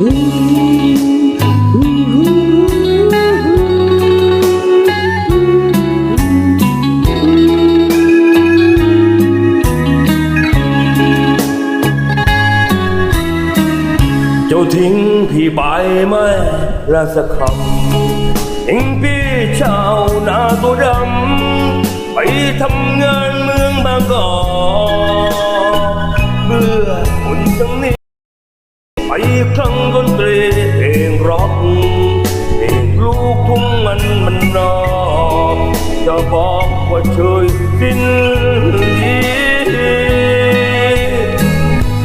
จ้ทิ้งพี่ไปไม่ละสักคำทิ้งพี่ชาวนาตัวดำไปทำงานเมืองบางกอก ไปครั้งดนตรีเพลงร็อกเพลงลูกทุ่งมันมันนอกจะบอกว่าเชยสิ้นดี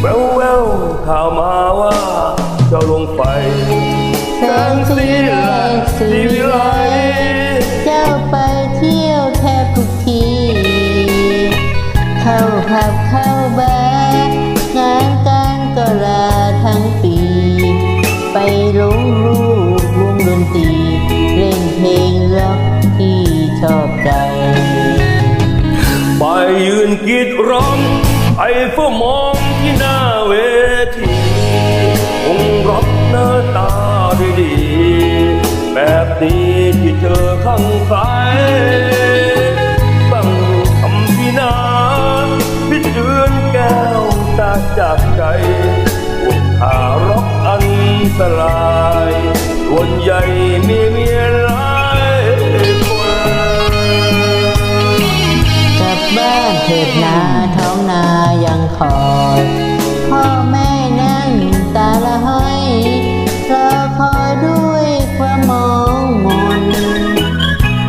แววแววข่าวมาว่าเจะลงไปแสงสีแดงสีวิไลเจ้าไปเที่ยวแทบทุกที เข้าผับเข้า ล่นเพลงร็อกที่ชอบใจ ไปยืนกรีดร้องไอ้เฝ้ามองที่หน้าเวทีคงรับหน้าตาดีๆแบบนี้ที่เธอข้างใครบังคำพินาพิเดือนแก้วตาจากใจปวดขารกอันตรายส่วนใหญ่มีเมีย เถิดนาท้องนายังคอยพ่อแม่นั่งตาละห้อยรอคอยด้วยความมองมน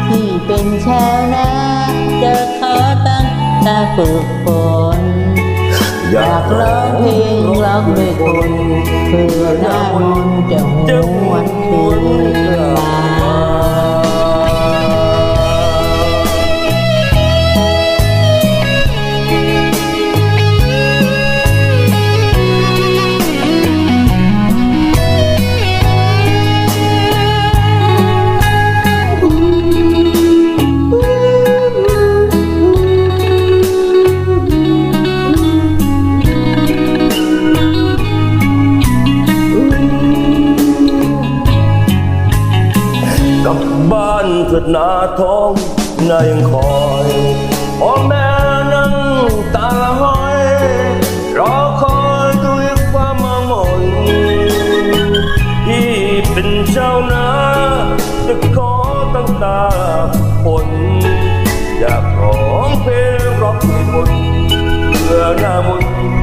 ที่เป็นชาวนาจะขอตั้งตาฝึกฝนอยากร้องเพลงร้องด้วยคนเพื่อหน้ามนจะหวนคืนานเถิดนาท้องนายยังคอยพ่อแม่นั่งตาละห้อยรอคอยด้วยความมามนที่เป็นชานาจะขอตั้งตาผลอยากร้องเพลงร็อกให้คนเพื่อหน้ามน